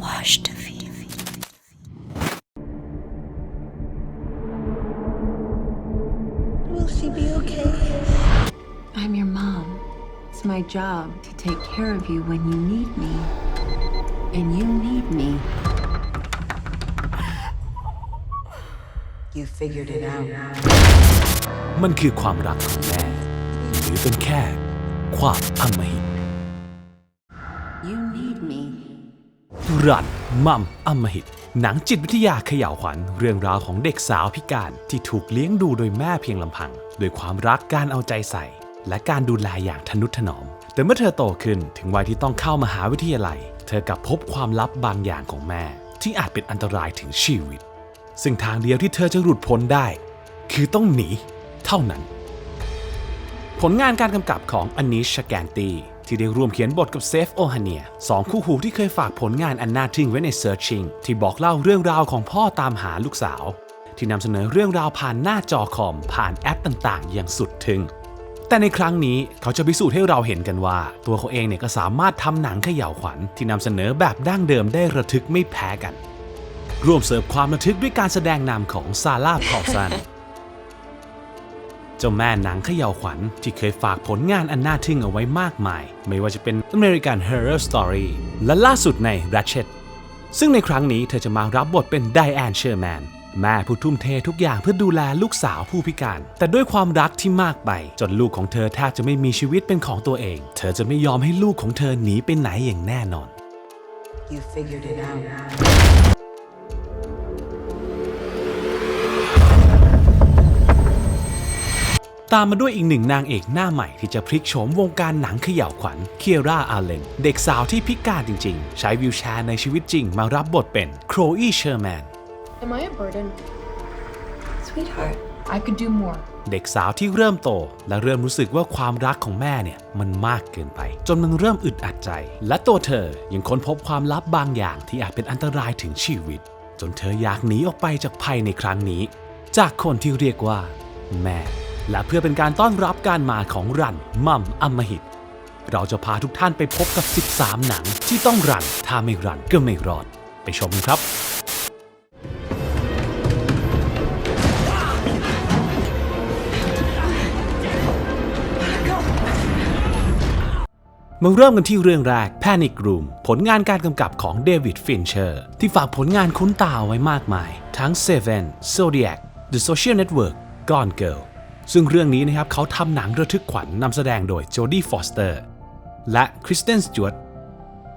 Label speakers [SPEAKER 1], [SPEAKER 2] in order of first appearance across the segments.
[SPEAKER 1] Wash to feed. Will she be okay?
[SPEAKER 2] I'm your mom. It's my job to take care of you when you need me. And you need me.
[SPEAKER 1] You figured it out.
[SPEAKER 3] มันคือความรักของแม่ หรือเป็นแค่ ความอำมหิต
[SPEAKER 2] You need me.
[SPEAKER 3] รันมัมอมหิต หนังจิตวิทยาเขย่าวขวัญเรื่องราวของเด็กสาวพิการที่ถูกเลี้ยงดูโดยแม่เพียงลำพังด้วยความรักการเอาใจใส่ และการดูแลอย่างทนุถนอม แต่เมื่อเธอโตขึ้นถึงวัยที่ต้องเข้ามหาวิทยาลัย เธอกลับพบความลับบางอย่างของแม่ ที่อาจเป็นอันตรายถึงชีวิต ซึ่งทางเดียวที่เธอจะหลุดพ้นได้ คือต้องหนี เท่านั้น ผลงานการกำกับของอนิชแกนตีที่ได้ร่วมเขียนบทกับเซฟโอฮาเนียสองคู่หูที่เคยฝากผลงานอันน่าทึ่งไว้ใน Searching ที่บอกเล่าเรื่องราวของพ่อตามหาลูกสาว ที่นำเสนอเรื่องราวผ่านหน้าจอคอมผ่านแอปต่างๆ อย่างสุดถึงแต่ในครั้งนี้เขาจะพิสูจน์ให้เราเห็นกันว่า ตัวเขาเองเนี่ยก็สามารถทำหนังเขย่าวขวัญที่นำเสนอแบบดั้งเดิมได้ระทึกไม่แพ้กัน ร่วมเสิร์ฟความระทึกด้วยการแสดงนำของซาร่าพอลสัน เจ้าแม่หนังเขย่าวขวัญที่เคยฝากผลงานอันน่าทึ่งเอาไว้มากมาย ไม่ว่าจะเป็น American Horror Story และล่าสุดใน Ratchet ซึ่งในครั้งนี้เธอจะมารับบทเป็นไดแอนเชอร์แมนแม่ผู้ทุ่มเททุกอย่างเพื่อดูแลลูกสาวผู้พิการ แต่ด้วยความรักที่มากไป จนลูกของเธอแทบจะไม่มีชีวิตเป็นของตัวเอง เธอจะไม่ยอมให้ลูกของเธอหนีไปไหนอย่างแน่นอน
[SPEAKER 1] You figured it out.
[SPEAKER 3] ตามมาด้วยอีกหนึ่งนางเอกหน้าใหม่ที่จะพลิกโฉมวงการหนังเขย่าวขวัญเคียร่าอาเลน เด็กสาวที่พิการจริง ๆ ใช้วิวแชร์ในชีวิตจริงมารับบทเป็นโครอีเชอร์แมน
[SPEAKER 4] Am I a burden?
[SPEAKER 1] Sweetheart.
[SPEAKER 4] I could do more.
[SPEAKER 3] เด็กสาวที่เริ่มโต และเริ่มรู้สึกว่าความรักของแม่เนี่ยมันมากเกินไป จนมันเริ่มอึดอัดใจ และตัวเธอยังค้นพบความลับบางอย่างที่อาจเป็นอันตรายถึงชีวิต จนเธออยากหนีออกไปจากภัยในครั้งนี้ จากคนที่เรียกว่า แม่ และเพื่อเป็นการต้อนรับการมาของรันมัมอมหิต เราจะพาทุกท่านไปพบกับ 13 หนังที่ต้องรัน ถ้าไม่รันก็ไม่รอด ไปชมกันครับมาเริ่มกันที่เรื่องแรก Panic Room ผลงานการกำกับของเดวิดฟินเชอร์ที่ฝากผลงานคุ้นตาเอาไว้มากมาย ทั้ง Seven Zodiac The Social Network Gone Girl ซึ่งเรื่องนี้นะครับเขาทำหนังระทึกขวัญนำแสดงโดย Jodie Foster และ Kristen Stewart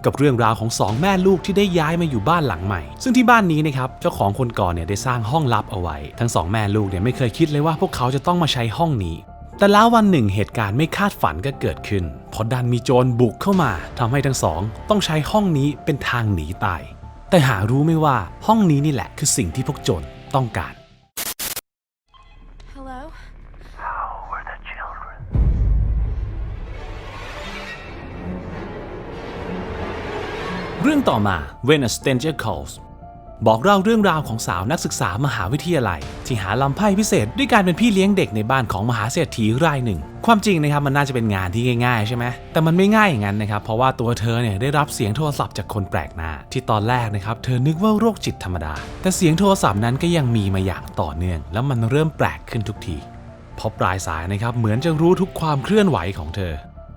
[SPEAKER 3] กับเรื่องราวของสองแม่ลูกที่ได้ย้ายมาอยู่บ้านหลังใหม่ ซึ่งที่บ้านนี้นะครับเจ้าของคนก่อนเนี่ยได้สร้างห้องลับเอาไว้ ทั้งสองแม่ลูกเนี่ยไม่เคยคิดเลยว่าพวกเขาจะต้องมาใช้ห้องนี้ แต่แล้ววันหนึ่งเหตุการณ์ไม่คาดฝันก็เกิดขึ้นเพราะดันมีโจรบุกเข้ามาทำให้ทั้งสอง ต้องใช้ห้องนี้เป็นทางหนีตาย แต่หารู้ไม่ว่าห้องนี้นี่แหละคือสิ่งที่พวกโจรต้องการ เรื่องต่อมา When a Stranger Calls บอกเล่าเรื่องราวของสาวนักศึกษามหาวิทยาลัย ที่หาลำไพ่พิเศษด้วยการเป็นพี่เลี้ยงเด็กในบ้านของมหาเศรษฐีรายหนึ่ง ความจริงนะครับมันน่าจะเป็นงานที่ง่ายๆใช่ไหมแต่มันไม่ง่ายอย่างนั้นนะครับ เพราะว่าตัวเธอเนี่ยได้รับเสียงโทรศัพท์จากคนแปลกหน้า ที่ตอนแรกนะครับเธอนึกว่าโรคจิตธรรมดา แต่เสียงโทรศัพท์นั้นก็ยังมีมาอย่างต่อเนื่อง แล้วมันเริ่มแปลกขึ้นทุกทีพราะปลายสายนะครับเหมือนจะรู้ทุกความเคลื่อนไหวของเธอ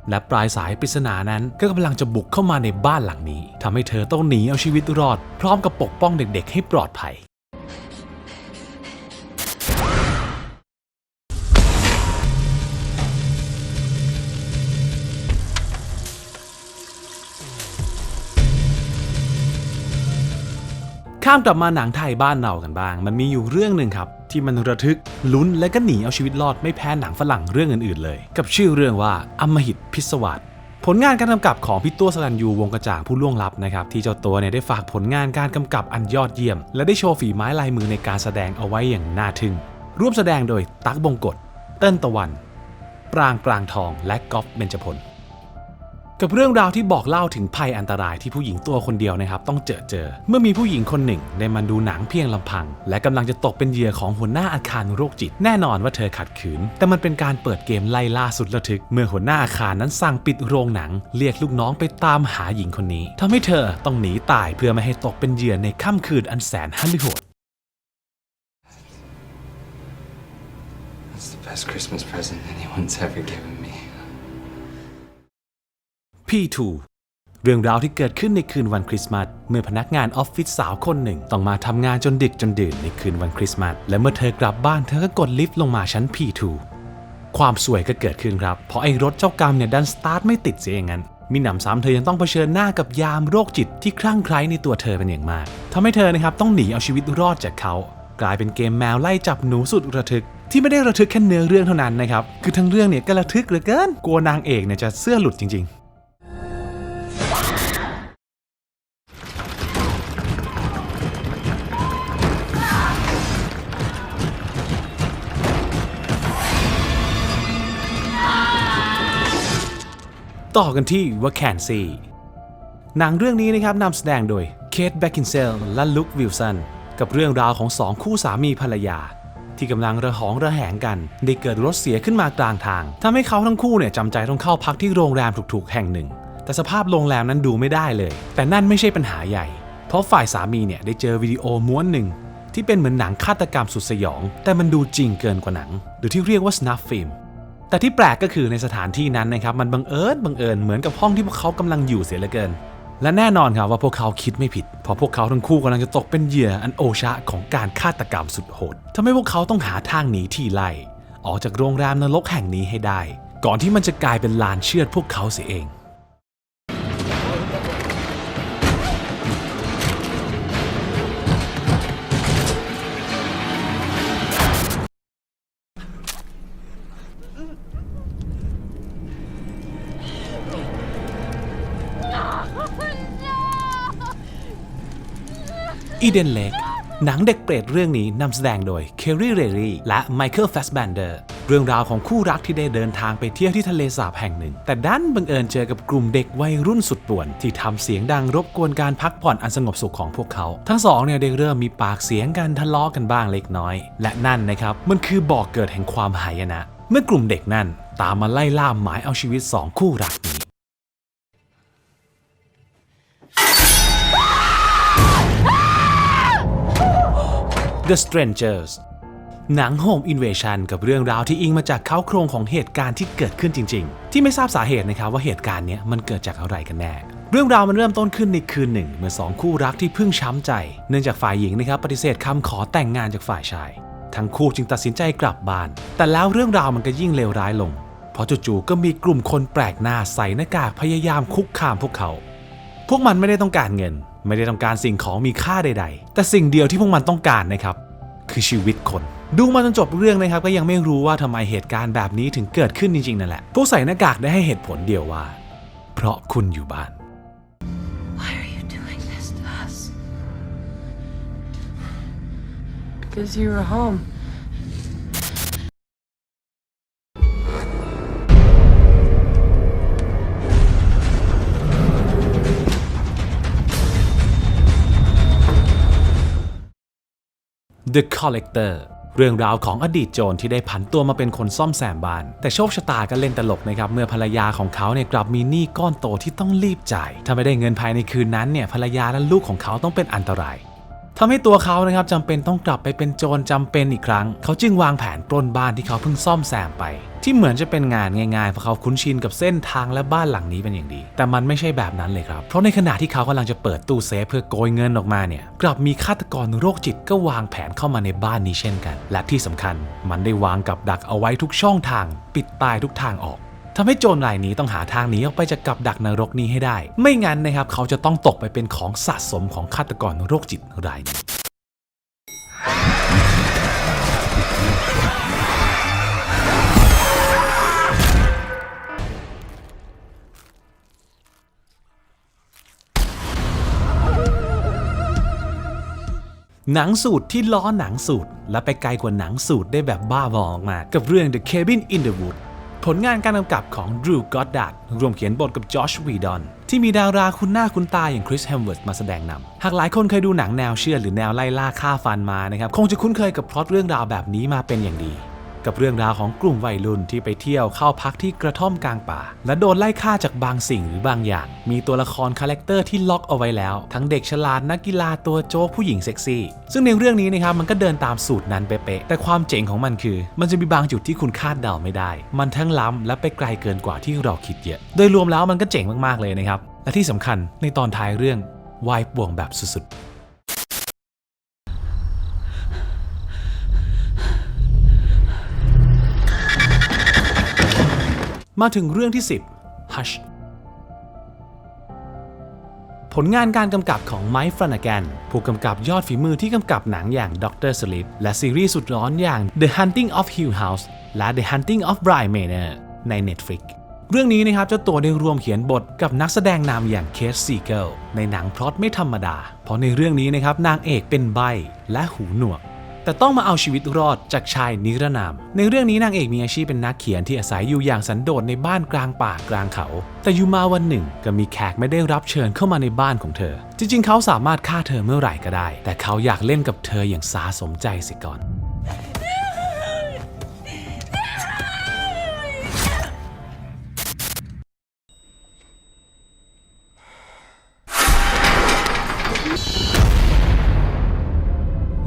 [SPEAKER 3] และปลายสายปริศนานั้นก็กำลังจะบุกเข้ามาในบ้านหลังนี้ทำให้เธอต้องหนีเอาชีวิตรอด พร้อมกับปกป้องเด็กๆ ให้ปลอดภัย ข้ามกลับมาหนังไทยบ้านเรากันบ้าง มันมีอยู่เรื่องหนึ่งครับ ที่มันระทึกลุ้นและก็หนีเอาชีวิตรอดไม่แพ้หนังฝรั่งเรื่องอื่นๆเลย กับชื่อเรื่องว่าอมหิตพิศวาสผลงานการกำกับของพี่ตัวสรันยูวงกระจ่างผู้ล่วงลับนะครับที่เจ้าตัวเนี่ยได้ฝากผลงานการกำกับอันยอดเยี่ยม และได้โชว์ฝีไม้ลายมือในการแสดงเอาไว้อย่างน่าทึ่งร่วมแสดงโดยตั๊กบงกฎเติ้ลตะวัน ปรางปรางทองและก๊อฟเบญจพล กับเรื่องราวที่บอกเล่าถึงภัยอันตรายที่ผู้หญิงตัวคนเดียวนะครับต้องเจอเจอ เมื่อมีผู้หญิงคนหนึ่งได้มาดูหนังเพียงลำพัง และกำลังจะตกเป็นเหยื่อของหัวหน้าอาคารโรคจิต แน่นอนว่าเธอขัดขืน แต่มันเป็นการเปิดเกมไล่ล่าสุดระทึก เมื่อหัวหน้าอาคารนั้นสั่งปิดโรงหนัง เรียกลูกน้องไปตามหาหญิงคนนี้ทำให้เธอต้องหนีตายเพื่อไม่ให้ตกเป็นเหยื่อในค่ำคืนอันแสนฮัลลิโหด
[SPEAKER 5] That's the best Christmas present anyone's ever given me.
[SPEAKER 3] P2 เรื่องราวที่เกิดขึ้นในคืนวันคริสต์มาสเมื่อพนักงานออฟฟิศสาวคนหนึ่ง ต้องมาทำงานจนดึกจนดื่นในคืนวันคริสต์มาสและเมื่อเธอกลับบ้านเธอก็กดลิฟต์ลงมาชั้น P2 ความสวยก็เกิดขึ้นครับ เพราะไอ้รถเจ้ากรรมเนี่ยดันสตาร์ทไม่ติดเสียอย่างนั้น มีหนำซ้ำเธอยังต้องเผชิญหน้ากับยามโรคจิตที่คลั่งไคล้ในตัวเธอเป็นอย่างมากทำให้เธอนะครับต้องหนีเอาชีวิตรอดจากเขา กลายเป็นเกมแมวไล่จับหนูสุดระทึกที่ไม่ได้ระทึกแค่เนื้อเรื่องเท่านั้นนะครับ คือทั้งเรื่องเนี่ยก็ระทึกเหลือเกิน กลัวนางเอกเนี่ยจะเสื้อหลุดจริง ต่อกันที่ว a แคนซีหนังเรื่องนี้นะครับนำแสดงโดยเคทแบคกินเซลและลุควิลสันกับเรื่องราวของสองคู่สามีภรรยา ที่กำลังระหองระแหงกัน ได้เกิดรถเสียขึ้นมากลางทางทำให้เขาทั้งคู่เนี่ยจำใจต้องเข้าพักที่โรงแรมถูกๆแห่งหนึ่ง แต่สภาพโรงแรมนั้นดูไม่ได้เลย แต่นั่นไม่ใช่ปัญหาใหญ่ เพราะฝ่ายสามีเนี่ยได้เจอวิดีโอม้วนหนึ่งที่เป็นเหมือนหนังฆาตกรรมสุดสยอง แต่มันดูจริงเกินกว่าหนัง หรือที่เรียกว่า snuff film แต่ที่แปลกก็คือในสถานที่นั้นนะครับมันบังเอิญบังเอิญเหมือนกับห้องที่พวกเขากำลังอยู่เสียเหลือเกิน และแน่นอนครับว่าพวกเขาคิดไม่ผิดเพราะพวกเขาทั้งคู่กำลังจะตกเป็นเหยื่ออันโอชะของการฆาตกรรมสุดโหดทำให้พวกเขาต้องหาทางหนีที่ไล่ออกจากโรงแรมนรกแห่งนี้ให้ได้ ก่อนที่มันจะกลายเป็นลานเชือดพวกเขาเสียเอง อีเดนเล็กหนังเด็กเปรตเรื่องนี้นำแสดงโดยเคลรี่เรลี่และไมเคิลแฟสแบนเดอร์เรื่องราวของคู่รักที่ได้เดินทางไปเที่ยวที่ทะเลสาบแห่งหนึ่ง แต่ดันบังเอิญเจอกับกลุ่มเด็กวัยรุ่นสุดป่วน ที่ทำเสียงดังรบกวนการพักผ่อนอันสงบสุขของพวกเขา ทั้งสองเนี่ยได้เริ่มมีปากเสียงกันทะเลาะกันบ้างเล็กน้อย และนั่นนะครับมันคือบ่อกเกิดแห่งความหายนะ เมื่อกลุ่มเด็กนั่นตามมาไล่ล่าหมายเอาชีวิตสองคู่รักนี้ The Strangers หนัง Home Invasion กับเรื่องราวที่อิงมาจากเขาโครงของเหตุการณ์ที่เกิดขึ้นจริง ๆ ที่ไม่ทราบสาเหตุนะครับว่าเหตุการณ์นี้มันเกิดจากอะไรกันแน่ เรื่องราวมันเริ่มต้นขึ้นในคืนหนึ่ง เมื่อสองคู่รักที่เพิ่งช้ำใจ เนื่องจากฝ่ายหญิงนะครับปฏิเสธคำขอแต่งงานจากฝ่ายชาย ทั้งคู่จึงตัดสินใจกลับบ้าน แต่แล้วเรื่องราวมันก็ยิ่งเลวร้ายลง เพราะจู่ๆก็มีกลุ่มคนแปลกหน้าใส่หน้ากากพยายามคุกคามพวกเขา พวกมันไม่ได้ต้องการเงิน ไม่ได้ต้องการสิ่งของมีค่าใด ๆ แต่สิ่งเดียวที่พวกมันต้องการนะครับคือชีวิตคน ดูมาจนจบเรื่องนะครับก็ยังไม่รู้ว่าทำไมเหตุการณ์แบบนี้ถึงเกิดขึ้นจริงๆนั่นแหละพวกใส่หน้ากากได้ให้เหตุผลเดียวว่า เพราะคุณอยู่บ้าน
[SPEAKER 1] Why are you doing this to us?
[SPEAKER 4] Because you were home.
[SPEAKER 3] The Collector เรื่องราวของอดีตโจรที่ได้ผันตัวมาเป็นคนซ่อมแซมบ้าน แต่โชคชะตาก็เล่นตลกนะครับ เมื่อภรรยาของเขาเนี่ยกลับมีหนี้ก้อนโตที่ต้องรีบจ่าย ถ้าไม่ได้เงินภายในคืนนั้นเนี่ยภรรยาและลูกของเขาต้องเป็นอันตราย ทำให้ตัวเขานะครับจำเป็นต้องกลับไปเป็นโจรจำเป็นอีกครั้ง เขาจึงวางแผนปล้นบ้านที่เขาเพิ่งซ่อมแซมไป ที่เหมือนจะเป็นงานง่ายๆเพราะเขาคุ้นชินกับเส้นทางและบ้านหลังนี้เป็นอย่างดี แต่มันไม่ใช่แบบนั้นเลยครับ เพราะในขณะที่เขากำลังจะเปิดตู้เซฟเพื่อโกยเงินออกมาเนี่ยกลับมีฆาตกรโรคจิตก็วางแผนเข้ามาในบ้านนี้เช่นกัน และที่สำคัญ มันได้วางกับดักเอาไว้ทุกช่องทาง ปิดตายทุกทางออก ทำให้โจรรายนี้ต้องหาทางหนีออกไปจากกับดักนรกนี้ให้ได้ ไม่งั้นนะครับเขาจะต้องตกไปเป็นของสะสมของฆาตกรโรคจิตรายนี้หนังสูตรที่ล้อหนังสูตรและไปไกลกว่าหนังสูตรได้แบบบ้าบอมากกับเรื่อง The Cabin in the Wood ผลงานการกำกับของดรูกอดดาร์ดรวมเขียนบทกับจอชวีดอนที่มีดาราคุณหน้าคุณตาอย่างคริสแฮมเวิร์ดมาแสดงนำหากหลายคนเคยดูหนังแนวเชื่อหรือแนวไล่ล่าฆ่าฟันมานะครับ คงจะคุ้นเคยกับพล็อตเรื่องราวแบบนี้มาเป็นอย่างดี กับเรื่องราวของกลุ่มวัยรุ่นที่ไปเที่ยวเข้าพักที่กระท่อมกลางป่า และโดนไล่ฆ่าจากบางสิ่งหรือบางอย่าง มีตัวละครคาแรคเตอร์ที่ล็อกเอาไว้แล้ว ทั้งเด็กฉลาดนักกีฬาตัวโจ๊กผู้หญิงเซ็กซี่ ซึ่งในเรื่องนี้นะครับมันก็เดินตามสูตรนั้นเป๊ะแต่ความเจ๋งของมันคือ มันจะมีบางจุดที่คุณคาดเดาไม่ได้ มันทั้งล้ำและไปไกลเกินกว่าที่เราคิดเยอะ โดยรวมแล้วมันก็เจ๋งมากๆเลยนะครับ และที่สำคัญในตอนท้ายเรื่องวายป่วงแบบสุดๆ มาถึงเรื่องที่ 10 Hush ผลงานการกำกับของไมค์ฟรานาแกนผู้กำกับยอดฝีมือที่กำกับหนังอย่าง Doctor Sleep และซีรีส์สุดร้อนอย่าง The Hunting of Hill House และ The Hunting of Bly Manor ใน Netflix เรื่องนี้นะครับเจ้าตัวได้รวมเขียนบทกับนักแสดงนำอย่างเคสซีเกิลในหนังพล็อตไม่ธรรมดา เพราะในเรื่องนี้นะครับนางเอกเป็นใบและหูหนวก แต่ต้องมาเอาชีวิตรอดจากชายนิรนาม ในเรื่องนี้นางเอกมีอาชีพเป็นนักเขียนที่อาศัยอยู่อย่างสันโดษในบ้านกลางป่ากลางเขา แต่อยู่มาวันหนึ่งก็มีแขกไม่ได้รับเชิญเข้ามาในบ้านของเธอ จริงๆ เขาสามารถฆ่าเธอเมื่อไหร่ก็ได้ แต่เขาอยากเล่นกับเธออย่างสาสมใจเสิก่อน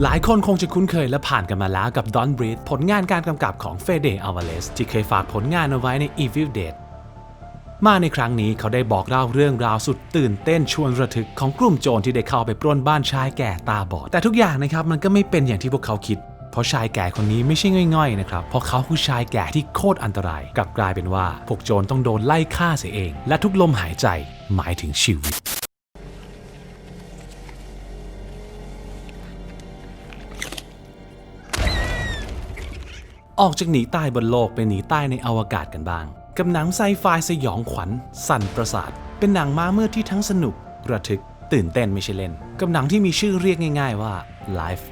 [SPEAKER 3] หลายคนคงจะคุ้นเคยและผ่านกันมาแล้วกับ Don Breathe ผลงานการกำกับของเฟเดอ a วาเลสที่เคยฝากผลงานเอาไว้ใน Evil Dead มาในครั้งนี้เขาได้บอกเล่าเรื่องราวสุดตื่นเต้นชวนระทึกของกลุ่มโจรที่ได้เข้าไปปล้นบ้านชายแก่ตาบอด แต่ทุกอย่างนะครับมันก็ไม่เป็นอย่างที่พวกเขาคิด เพราะชายแก่คนนี้ไม่ใช่ง่อยๆนะครับ เพราะเขาคือชายแก่ที่โคตรอันตราย กลับกลายเป็นว่าพวกโจรต้องโดนไล่ฆ่าเสียเอง และทุกลมหายใจหมายถึงชีวิต ออกจากหนีใต้บนโลกไปหนีใต้ในอวกาศกันบ้าง กับหนังไซไฟสยองขวัญ สั่นประสาท เป็นหนังม้ามืดที่ทั้งสนุก ระทึก ตื่นเต้นไม่ใช่เล่น กับหนังที่มีชื่อเรียกง่าย ๆว่า Life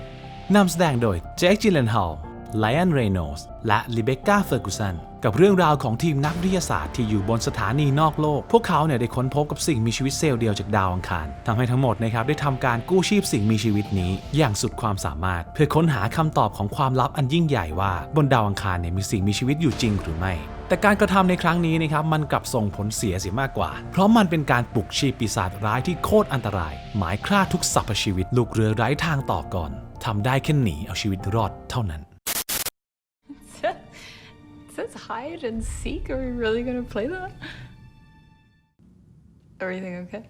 [SPEAKER 3] นำแสดงโดยแจ็คจิลเลนฮอลไลออนเรโนสและลิเบคก้าเฟอร์กูสัน กับเรื่องราวของทีมนักวิทยาศาสตร์ที่อยู่บนสถานีนอกโลก พวกเขาเนี่ยได้ค้นพบกับสิ่งมีชีวิตเซลล์เดียวจากดาวอังคารทำให้ทั้งหมดนะครับได้ทำการกู้ชีพสิ่งมีชีวิตนี้ อย่างสุดความสามารถ เพื่อค้นหาคำตอบของความลับอันยิ่งใหญ่ว่าบนดาวอังคารเนี่ยมีสิ่งมีชีวิตอยู่จริงหรือไม่แต่การกระทำในครั้งนี้นะครับมันกลับส่งผลเสียเสียมากกว่า เพราะมันเป็นการปลุกชีพปีศาจร้ายที่โคตรอันตราย หมายฆ่าทุกสรรพชีวิต ลูกเรือไร้ทางต่อก่อนทำได้แค่หนีเอาชีวิตรอดเท่านั้น
[SPEAKER 1] says hide and seek. Are we really gonna play that? Everything okay?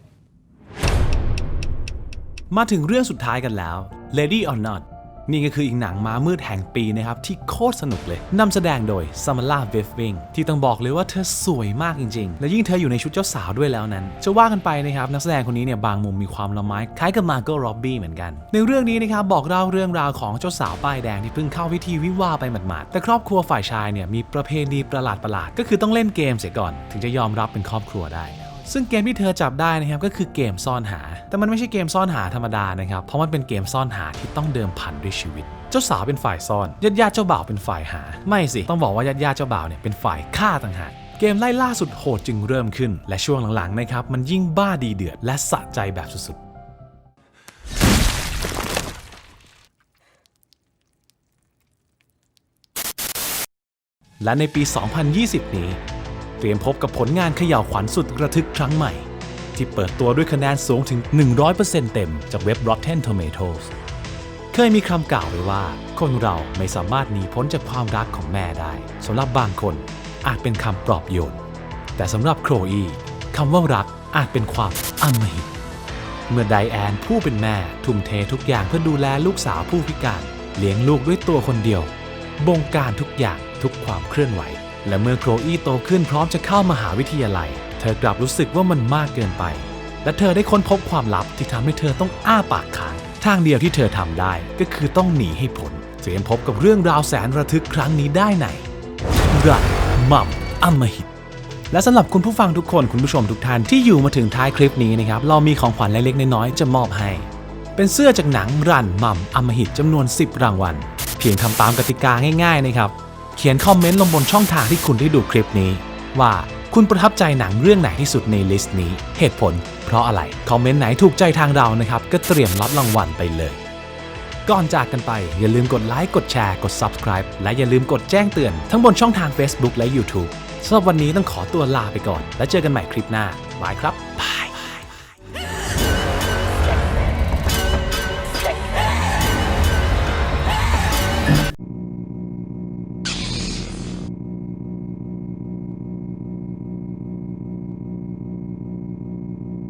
[SPEAKER 3] มาถึงเรื่องสุดท้ายกันแล้ว Lady or Not นี่ก็คืออีกหนังม้ามืดแห่งปีนะครับ ที่โคตรสนุกเลยนำแสดงโดยซามาล่าเวฟวิงที่ต้องบอกเลยว่าเธอสวยมากจริง ๆ และยิ่งเธออยู่ในชุดเจ้าสาวด้วยแล้วนั้น จะว่ากันไปนะครับ นักแสดงคนนี้เนี่ยบางมุมมีความละไม้คล้ายกับมา r ก o ร็อบบี้เหมือนกัน ในเรื่องนี้นะครับบอกเล่าเรื่องราวของเจ้าสาวป้ายแดงที่เพิ่งเข้าพิธีวิวาไปหมาดๆแต่ครอบครัวฝ่ายชายเนี่ยมีประเพณีประหลาดๆก็คือต้องเล่นเกมเสียก่อน ถึงจะยอมรับเป็นครอบครัวได้ ซึ่งเกมที่เธอจับได้นะครับก็คือเกมซ่อนหา แต่มันไม่ใช่เกมซ่อนหาธรรมดานะครับ เพราะมันเป็นเกมซ่อนหาที่ต้องเดิมพันด้วยชีวิต เจ้าสาวเป็นฝ่ายซ่อนญาติญาติๆเจ้าบ่าวเป็นฝ่ายหา ไม่สิ ต้องบอกว่าญาติญาติๆเจ้าบ่าวเนี่ยเป็นฝ่ายฆ่าต่างหากเกมไล่ล่าสุดโหดจึงเริ่มขึ้น และช่วงหลังๆนะครับมันยิ่งบ้าดีเดือดและสะใจแบบสุดๆและในปี 2020 นี้ ตรียมพบกับผลงานเขย่าวขวัญสุดระทึกครั้งใหม่ ที่เปิดตัวด้วยคะแนนสูงถึง 100%เต็มจากเว็บ Rotten Tomatoes เคยมีคำกล่าวไว้ว่า คนเราไม่สามารถหนีพ้นจากความรักของแม่ได้สำหรับบางคนอาจเป็นคำปลอบโยน แต่สำหรับโครอีคำว่ารักอาจเป็นความอำมหิตเมื่อไดแอนผู้เป็นแม่ ทุ่มเททุกอย่างเพื่อดูแลลูกสาวผู้พิการ เลี้ยงลูกด้วยตัวคนเดียว บงการทุกอย่างทุกความเคลื่อนไหว และเมื่อโครอีโตขึ้นพร้อมจะเข้ามหาวิทยาลัย เธอกลับรู้สึกว่ามันมากเกินไป และเธอได้ค้นพบความลับที่ทำให้เธอต้องอ้าปากค้าง ทางเดียวที่เธอทำได้ก็คือต้องหนีให้พ้นเตรียมพบกับเรื่องราวแสนระทึกครั้งนี้ได้ในรักม่ำอมหิตและสำหรับคุณผู้ฟังทุกคนคุณผู้ชมทุกท่านที่อยู่มาถึงท้ายคลิปนี้นะครับเรามีของขวัญเล็กๆน้อยๆจะมอบให้ เป็นเสื้อจากหนังรันม่ำอมหิตจำนวน 10 รางวัล เพียงทำตามกติกาง่ายๆนะครับ เขียนคอมเมนต์ลงบนช่องทางที่คุณได้ดูคลิปนี้ ว่าคุณประทับใจหนังเรื่องไหนที่สุดในลิสต์นี้ เหตุผล เพราะอะไร คอมเมนต์ไหนถูกใจทางเรานะครับ ก็เตรียมรับรางวัลไปเลย ก่อนจากกันไป อย่าลืมกดไลค์ กดแชร์ กด Subscribe และอย่าลืมกดแจ้งเตือน ทั้งบนช่องทาง Facebook และ YouTube สำหรับวันนี้ต้องขอตัวลาไปก่อน แล้วเจอกันใหม่คลิปหน้าบายครับบาย